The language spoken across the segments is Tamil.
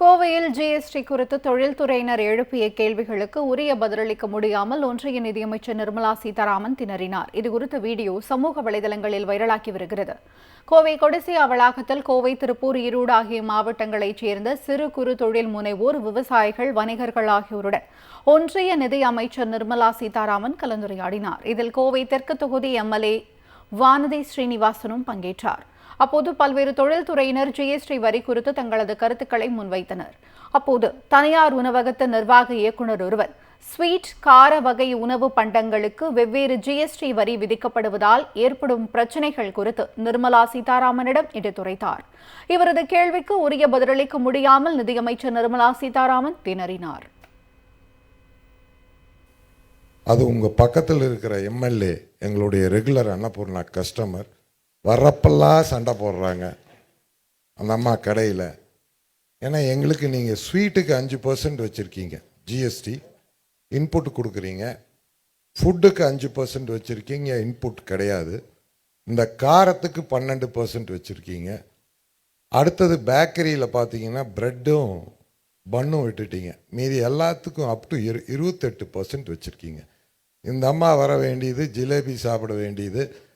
கோவையில் ஜிஎஸ்டி குறித்து தொழில்துறையினர் எழுப்பிய கேள்விகளுக்கு உரிய பதிலளிக்க முடியாமல் ஒன்றிய நிதியமைச்சர் நிர்மலா சீதாராமன் திணறினார். இதுகுறித்த வீடியோ சமூக வலைதளங்களில் வைரலாகி வருகிறது. கோவை கொடிசியா வளாகத்தில் கோவை திருப்பூர் ஈரோடு ஆகிய மாவட்டங்களைச் சேர்ந்த சிறு குறு தொழில் முனைவோர் விவசாயிகள் வணிகர்கள் ஆகியோருடன் ஒன்றிய நிதி அமைச்சர் நிர்மலா சீதாராமன் கலந்துரையாடினார். இதில் கோவை தெற்கு தொகுதி எம்எல்ஏ வானதி ஸ்ரீனிவாசனும் பங்கேற்றார். அப்போது பல்வேறு தொழில்துறையினர் ஜிஎஸ்டி வரி குறித்து தங்களது கருத்துக்களை முன்வைத்தனர். அப்போது தனியார் உணவகத்த நிர்வாக இயக்குனர் ஒருவர் ஸ்வீட் கார வகை உணவு பண்டங்களுக்கு வெவ்வேறு ஜிஎஸ்டி வரி விதிக்கப்படுவதால் ஏற்படும் பிரச்சினைகள் குறித்து நிர்மலா சீதாராமனிடம் எடுத்துரைத்தார் இவரது கேள்விக்கு உரிய பதிலளிக்க முடியாமல் நிதியமைச்சர் நிர்மலா சீதாராமன் திணறினார். அது உங்கள் பக்கத்தில் இருக்கிற எம்எல்ஏ எங்களுடைய ரெகுலர் அன்னபூர்ணா கஸ்டமர் வர்றப்பெல்லாம் சண்டை போடுறாங்க. அந்த அம்மா கடையில். ஏன்னா எங்களுக்கு நீங்கள் ஸ்வீட்டுக்கு அஞ்சு பர்சன்ட் வச்சுருக்கீங்க. ஜிஎஸ்டி இன்புட் கொடுக்குறீங்க. ஃபுட்டுக்கு அஞ்சு பர்சன்ட் வச்சுருக்கீங்க. இன்புட் கிடையாது. இந்த காரத்துக்கு பன்னெண்டு பர்சன்ட் வச்சுருக்கீங்க. அடுத்தது பேக்கரியில் பார்த்தீங்கன்னா ப்ரெட்டும் பன்னும் விட்டுட்டீங்க. மீதி எல்லாத்துக்கும் அப் டு இரு இருபத்தெட்டு பர்சன்ட் வச்சுருக்கீங்க. இந்த அம்மா வர வேண்டியது ஜிலேபி சாப்பிட வேண்டியது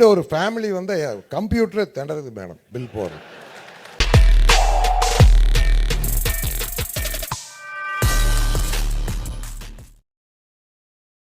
வீடு ஒரு ஃபேமிலி வந்து கம்ப்யூட்டரை திண்டறது மேடம் பில் போடுறது